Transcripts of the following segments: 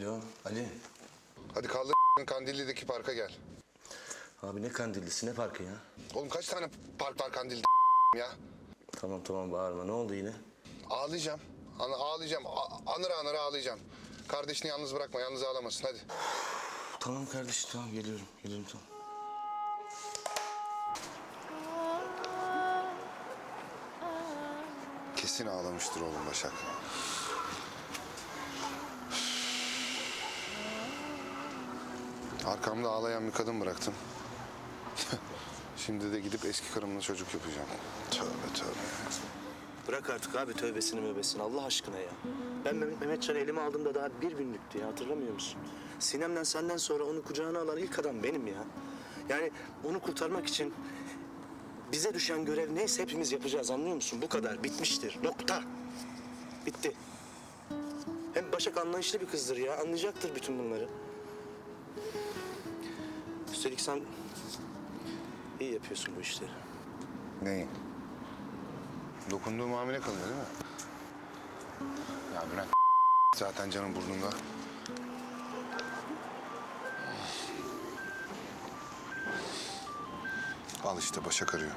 Alo Ali. Hadi kaldır Kandilli'deki parka gel. Abi ne kandillisi ne parkı ya? Oğlum kaç tane park var Kandilli'de ya? Tamam tamam bağırma ne oldu yine? Ağlayacağım. Ana, ağlayacağım. A- anır anır ağlayacağım. Kardeşini yalnız bırakma. Yalnız ağlamasın hadi. Tamam kardeşim tamam geliyorum geliyorum tamam. Kesin ağlamıştır oğlum Başak. Arkamda ağlayan bir kadın bıraktım. Şimdi de gidip eski karımla çocuk yapacağım. Tövbe tövbe. Bırak artık abi tövbesini möbesini Allah aşkına ya. Ben Mehmet, Mehmetcan'ı elime aldığımda daha bir günlüktü ya hatırlamıyor musun? Sinem'den senden sonra onu kucağına alan ilk adam benim ya. Yani onu kurtarmak için bize düşen görev neyse hepimiz yapacağız anlıyor musun? Bu kadar bitmiştir nokta. Bitti. Hem Başak anlayışlı bir kızdır ya anlayacaktır bütün bunları. Üstelik sen iyi yapıyorsun bu işleri. Neyi? Dokunduğu muamele kalıyor değil mi? Ya bırak zaten canım burnumda. Al işte Başak arıyor.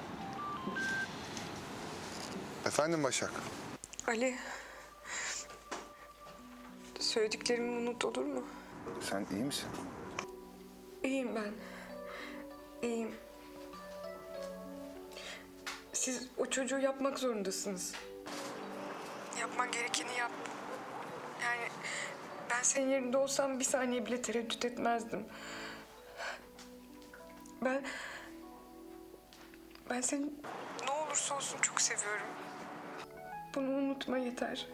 Efendim Başak. Ali. Söylediklerimi unut olur mu? Sen iyi misin? İyiyim ben. İyiyim. Siz o çocuğu yapmak zorundasınız. Yapman gerekeni yap. Yani ben senin yerinde olsam bir saniye bile tereddüt etmezdim. Ben... Ben seni ne olursa olsun çok seviyorum. Bunu unutma yeter.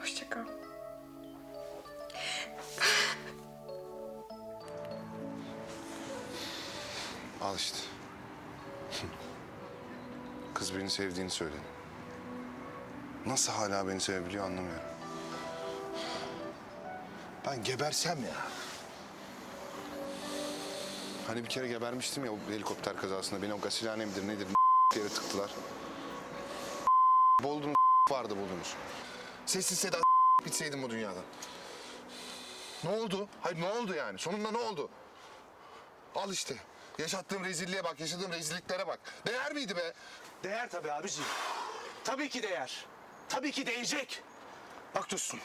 Hoşça kal. Al işte. Kız beni sevdiğini söyledi. Nasıl hala beni sevebiliyor anlamıyorum. Ben gebersem ya. Hani bir kere gebermiştim ya o helikopter kazasında. Beni o gasilhane midir nedir yere tıktılar. Boldunuz vardı buldunuz. Sessiz seda bitseydim bu dünyadan. Ne oldu? Hayır ne oldu yani? Sonunda ne oldu? Al işte. Yaşattığım rezilliğe bak, yaşadığım rezilliklere bak. Değer miydi be? Değer tabii abiciğim. Tabii ki değer. Tabii ki değecek. Bak dostum.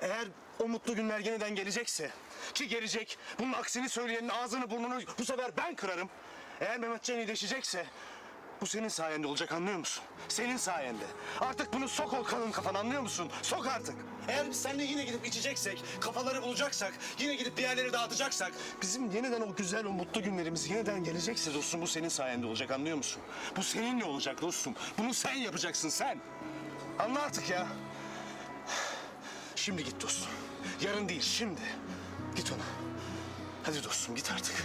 Eğer o mutlu günler yeniden gelecekse ki gelecek bunun aksini söyleyenin ağzını burnunu bu sefer ben kırarım. Eğer Mehmetcan iyileşecekse bu senin sayende olacak anlıyor musun? Senin sayende. Artık bunu sok ol kalın kafan anlıyor musun? Sok artık. Eğer biz seninle yine gidip içeceksek, kafaları bulacaksak, yine gidip bir yerleri dağıtacaksak... ...bizim yeniden o güzel, o mutlu günlerimiz yeniden gelecekse dostum bu senin sayende olacak anlıyor musun? Bu seninle olacak dostum. Bunu sen yapacaksın sen. Anla artık ya. Şimdi git dostum. Yarın değil şimdi. Git ona. Hadi dostum git artık.